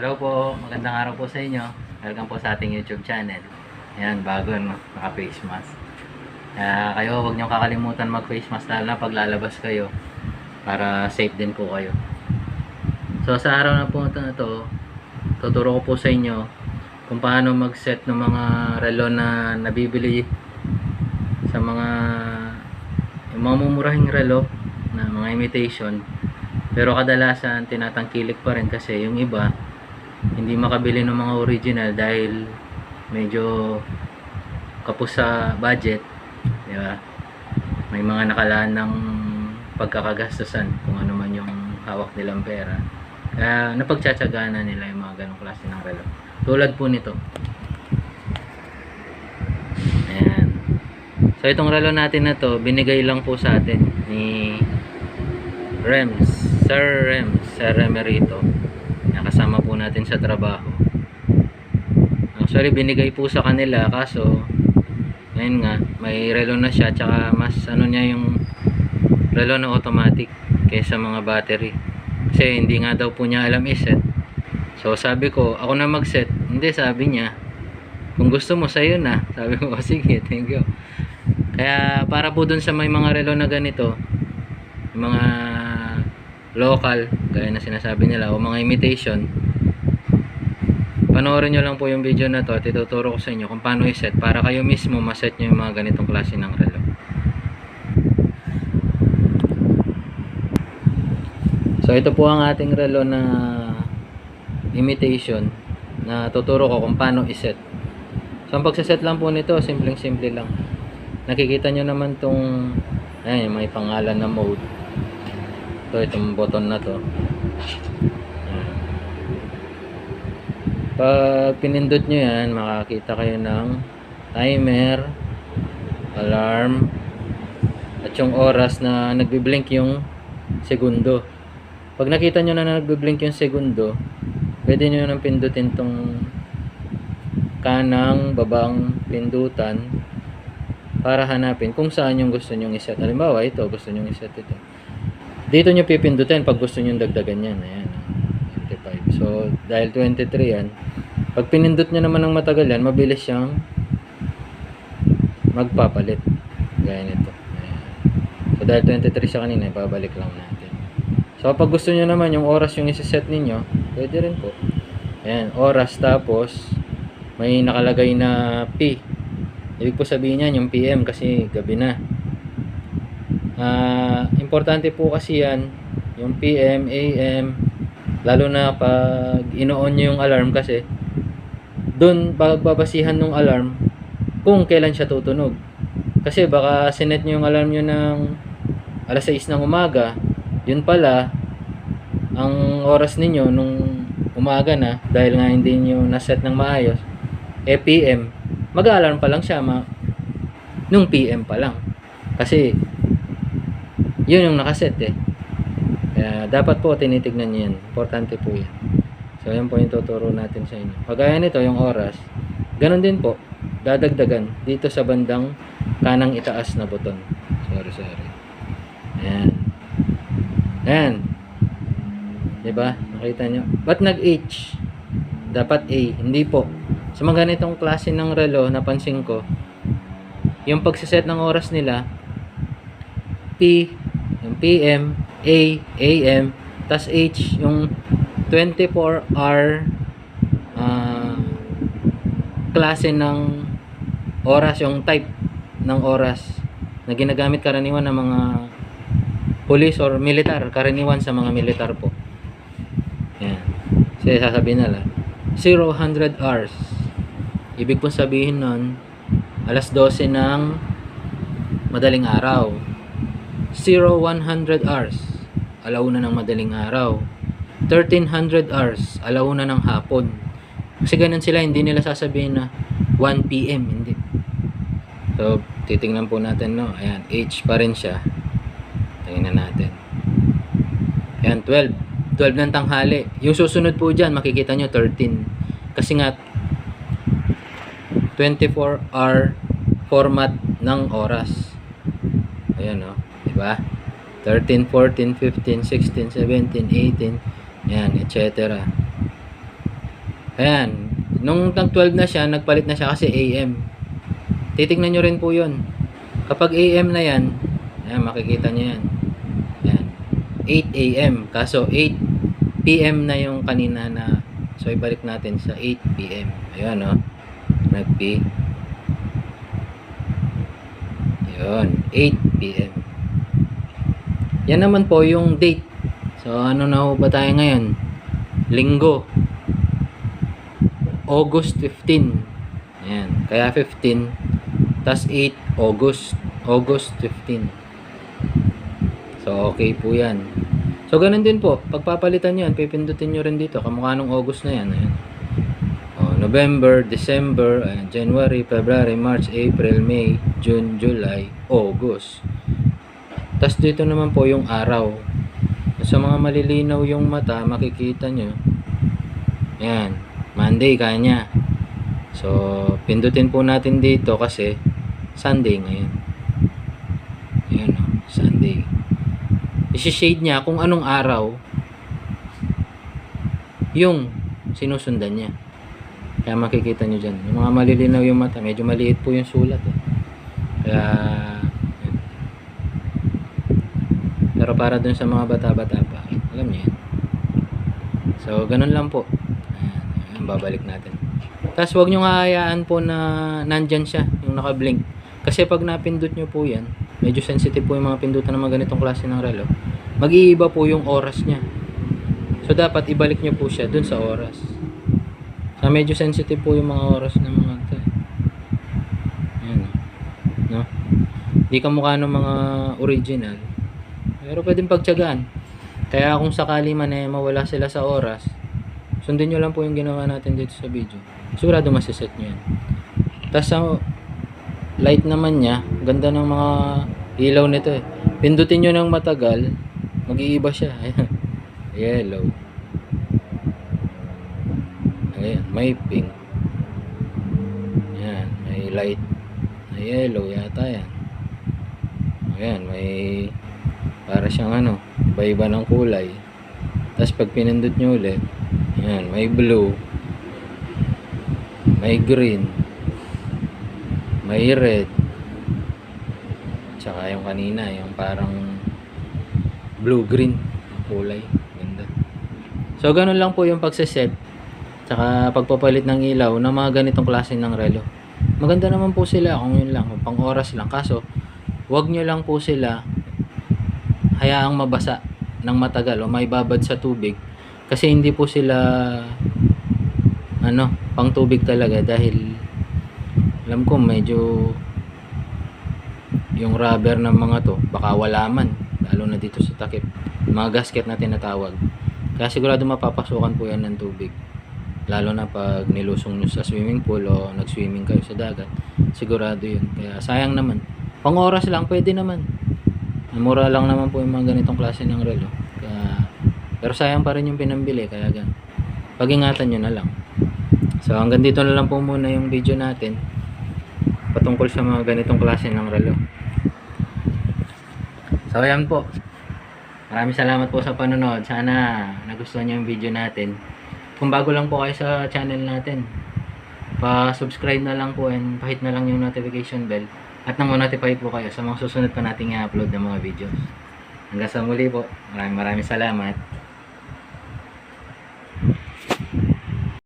Hello po, magandang araw po sa inyo. Welcome po sa ating YouTube channel. Ayan, bago no, naka-face mask. Kaya kayo, huwag niyong kakalimutan mag-face mask lalo na pag lalabas kayo para safe din po kayo. So sa araw na po na to, tuturo ko po sa inyo kung paano mag-set ng mga relo na nabibili sa mga yung mga mumurahing relo na mga imitation pero kadalasan tinatangkilik pa rin kasi yung iba hindi makabili ng mga original dahil medyo kapos sa budget di ba? May mga nakalaan ng pagkakagastusan kung ano man yung hawak nilang pera. Kaya napagtsatsagaan na nila yung mga ganong klase ng relo. Tulad po nito. Ayan. So itong relo natin na to binigay lang po sa atin ni Rems Sir Rems Sir Remerito Yan, kasama po natin sa trabaho. Actually binigay po sa kanila kaso ngayon nga may relo na siya tsaka mas ano niya yung relo na automatic kaysa mga battery. Kasi hindi nga daw po niya alam iset. So sabi ko ako na mag set hindi sabi niya kung gusto mo sa'yo na. Sabi ko "Oh, sige thank you. Kaya para po dun sa may mga relo na ganito mga local gaya na sinasabi nila o mga imitation. Panoorin nyo lang po yung video na to at ituturo ko sa inyo kung paano i-set para kayo mismo maset nyo yung mga ganitong klase ng relo. So ito po ang ating relo na imitation na tuturo ko kung paano i-set. So ang pagsaset lang po nito simpleng simple lang. Nakikita nyo naman tong ayan may pangalan na mode ito itong button na to pag pinindot nyo yan makakita kayo ng timer alarm at yung oras na nagbiblink yung segundo pag nakita nyo na nagbiblink yung segundo pwede nyo nang pindutin tong kanang babang pindutan para hanapin kung saan yung gusto nyong iset. Halimbawa, ito, gusto nyong iset ito. Dito nyo pipindutin pag gusto nyong dagdagan yan. Ayan, 25. So, dahil 23 yan, pag pinindot nyo naman ng matagal yan, mabilis siyang magpapalit. Gaya nito. Ayan. So, dahil 23 siya kanina, ibabalik lang natin. So, pag gusto nyo naman yung oras yung isiset ninyo, pwede rin po. Ayan, oras tapos may nakalagay na P. Ibig po sabihin niyan yung PM kasi gabi na. Ah, importante po kasi yan yung PM, AM, lalo na pag ino-on nyo yung alarm kasi doon pagbabasihan ng alarm kung kailan siya tutunog. Kasi baka sinet nyo yung alarm nyo ng alas 6 ng umaga, yun pala ang oras ninyo nung umaga na dahil nga hindi nyo naset ng maayos eh PM mag-alarm pa lang siya ma nung PM pa lang kasi yun yung nakaset eh. Kaya dapat po tinitignan nyo yan importante po yan so yan po yung tuturo natin sa inyo. Kagaya nito yung oras ganun din po. Dadagdagan dito sa bandang kanang itaas na buton. Sorry sorry. Ayan. Ayan. Diba? Nakita nyo ba't nag H dapat A hindi po. Sa mga ganitong klase ng relo, napansin ko, yung pagsiset ng oras nila, P, PM, A, AM, tas H, yung 24-hour ah, klase ng oras, yung type ng oras na ginagamit karaniwan ng mga police or militar, karaniwan sa mga militar po. Yan. Kasi sasabihin nila, 0-100 hours. Ibig pong sabihin nun, alas 12 ng madaling araw. 0-100 hours, alauna ng madaling araw. 1300 hours, alauna ng hapon. Kasi ganun sila, hindi nila sasabihin na 1 p.m. Hindi. So, titingnan po natin, no? Ayan, H pa rin siya. Tingnan natin. Ayan, 12. 12 ng tanghali. Yung susunod po dyan, makikita nyo 13. Kasi nga, 24 hour format ng oras. Ayan o. Diba? 13, 14, 15, 16, 17, 18. Ayan, etc. Ayan. Nung nag 12 na siya, nagpalit na siya kasi AM. Titignan nyo rin po yun. Kapag AM na yan, ayan, makikita nyo yan. Ayan. 8 AM. Kaso 8 PM na yung kanina na so ibalik natin sa 8 PM. Ayan o. Nag-P. Yun. 8 PM. Yan naman po yung date. So ano na ho ba tayo ngayon? Linggo. August 15. Ayan. Kaya 15. Tas 8 August. August 15. So okay po yan. So ganun din po. Pagpapalitan nyo yan, pipindutin nyo rin dito. Kamukha nung August na yan. Ayan. Oh, November, December, ayan, January, February, March, April, May, June, July, August. Tapos dito naman po yung araw. Sa mga malilinaw yung mata, makikita nyo. Yan. Monday, kanya. So, pindutin po natin dito kasi Sunday ngayon. Yan o, Sunday. Isi-shade niya kung anong araw yung sinusundan niya. Kaya makikita nyo dyan. Yung mga malilinaw yung mata, medyo maliit po yung sulat. Eh. Kaya, yun. Pero para dun sa mga bata-bata pa, alam niyo yan. So, ganun lang po. Ayan, babalik natin. Tapos, huwag nyo hayaan po na nandyan siya, yung naka-blink. Kasi pag napindot nyo po yan, medyo sensitive po yung mga pindutan ng mga ganitong klase ng relo. Mag-iiba po yung oras niya. So, dapat ibalik nyo po siya dun sa oras. So, medyo sensitive po yung mga oras ng mga ito. eh. Ayan, oh. no? Di kamukha ng mga original. Pero pwedeng pagtyagaan. Kaya kung sakali man eh, mawala sila sa oras, sundin nyo lang po yung ginawa natin dito sa video. Sigurado masiset nyo yan. Tapos sa light naman niya, ganda ng mga ilaw nito eh. Pindutin nyo ng matagal, mag-iiba siya. Ayan. Yellow. Ayan, may pink. Ayan, may light na yellow yata yan. Ayan, may para siyang ano, iba-iba ng kulay. Tapos pag pinindot nyo ulit, ayan, may blue, may green, may red, tsaka yung kanina, yung parang blue-green ang kulay. Ganda. So, ganun lang po yung pagsaset tsaka pagpapalit ng ilaw ng mga ganitong klase ng relo. Maganda naman po sila kung yun lang, pang oras lang. Kaso, wag nyo lang po sila hayaang mabasa ng matagal o may babad sa tubig kasi hindi po sila ano, pang tubig talaga dahil alam ko medyo yung rubber ng mga to baka wala man lalo na dito sa takip mga gasket na tinatawag. Kaya sigurado mapapasukan po yan ng tubig lalo na pag nilusong nyo sa swimming pool o nag-swimming kayo sa dagat sigurado yun. Kaya sayang naman pang oras lang pwede naman mura lang naman po yung mga ganitong klase ng relo. Kaya, pero sayang pa rin yung pinambili kaya gan pag-ingatan nyo na lang. So hanggang dito na lang po muna yung video natin patungkol sa mga ganitong klase ng relo. So ayan po. Maraming salamat po sa panonood. Sana nagustuhan nyo yung video natin. Kung bago lang po kayo sa channel natin, pa-subscribe na lang po and pahit na lang yung notification bell at nang notify po kayo sa mga susunod pa nating i-upload ng mga videos. Hanggang sa muli po. Maraming maraming salamat.